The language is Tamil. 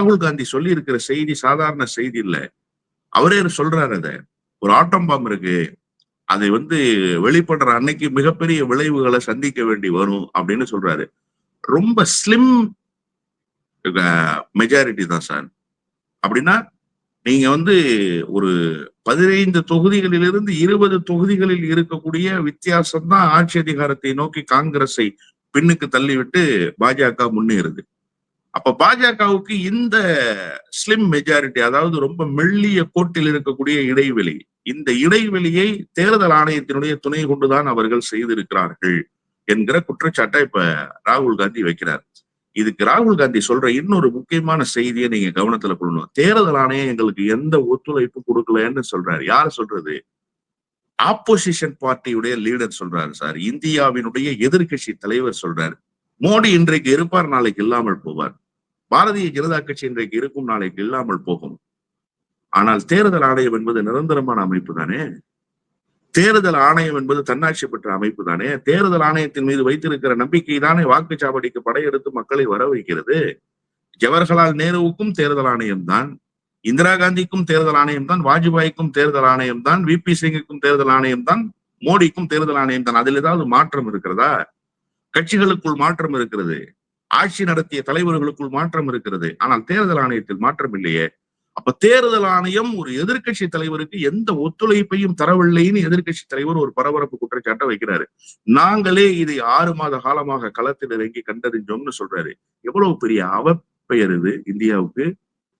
ராகுல் காந்தி சொல்லி இருக்கிற செய்தி சாதாரண செய்தி இல்ல. அவரே சொல்றாரு அத. ஒரு ஆட்டம் பாம்பு இருக்கு. அதை வந்து வெளிப்படுற அன்னைக்கு மிகப்பெரிய விளைவுகளை சந்திக்க வேண்டி வரும் அப்படின்னு சொல்றாரு. ரொம்ப ஸ்லிம் மெஜாரிட்டி தான் சார். அப்படின்னா நீங்க வந்து ஒரு பதினைந்து தொகுதிகளிலிருந்து இருபது தொகுதிகளில் இருக்கக்கூடிய வித்தியாசம் தான் ஆட்சி அதிகாரத்தை நோக்கி காங்கிரஸை பின்னுக்கு தள்ளிவிட்டு பாஜக முன்னேறுது. அப்ப பாஜகவுக்கு இந்த ஸ்லிம் மெஜாரிட்டி அதாவது ரொம்ப மெல்லிய கோட்டில் இருக்கக்கூடிய இடைவெளி இந்த இடைவெளியை தேர்தல் ஆணையத்தினுடைய துணை கொண்டுதான் அவர்கள் செய்திருக்கிறார்கள் என்கிற குற்றச்சாட்டை இப்ப ராகுல் காந்தி வைக்கிறார். இதுக்கு ராகுல் காந்தி சொல்ற இன்னொரு முக்கியமான செய்தியை நீங்க கவனத்துல கொள்ளணும். தேர்தல் ஆணையம் எங்களுக்கு எந்த ஒத்துழைப்பு கொடுக்கலன்னு சொல்றாரு. யார் சொல்றது? ஆப்போசிஷன் பார்ட்டியுடைய லீடர் சொல்றாரு சார். இந்தியாவினுடைய எதிர்கட்சி தலைவர் சொல்றாரு. மோடி இன்றைக்கு இருப்பார் நாளைக்கு இல்லாமல் போவார். பாரதிய ஜனதா கட்சி இன்றைக்கு இருக்கும் நாளைக்கு இல்லாமல் போகும். ஆனால் தேர்தல் ஆணையம் என்பது நிரந்தரமான அமைப்பு தானே? தேர்தல் ஆணையம் என்பது தன்னாட்சி பெற்ற அமைப்பு தானே? தேர்தல் ஆணையத்தின் மீது வைத்திருக்கிற நம்பிக்கை தானே வாக்குச்சாவடிக்கு படையெடுத்து மக்களை வர வைக்கிறது? ஜவஹர்லால் நேருவுக்கும் தேர்தல் ஆணையம் தான் இந்திரா காந்திக்கும் தேர்தல் ஆணையம் தான் வாஜ்பாய்க்கும் தேர்தல் ஆணையம் தான் வி பி சிங்குக்கும் தேர்தல் ஆணையம் தான் மோடிக்கும் தேர்தல் ஆணையம் தான். அதில் ஏதாவது மாற்றம் இருக்கிறதா? கட்சிகளுக்குள் மாற்றம் இருக்கிறது. ஆட்சி நடத்திய தலைவர்களுக்குள் மாற்றம் இருக்கிறது. ஆனால் தேர்தல் ஆணையத்தில் மாற்றம் இல்லையே. அப்ப தேர்தல் ஆணையம் ஒரு எதிர்கட்சி தலைவருக்கு எந்த ஒத்துழைப்பையும் தரவில்லைன்னு எதிர்கட்சி தலைவர் ஒரு பரபரப்பு குற்றச்சாட்டை வைக்கிறாரு. நாங்களே இதை ஆறு மாத காலமாக களத்தில் இறங்கி கண்டறிஞ்சோம்னு சொல்றாரு. எவ்வளவு பெரிய அவப்பெயர் இது இந்தியாவுக்கு?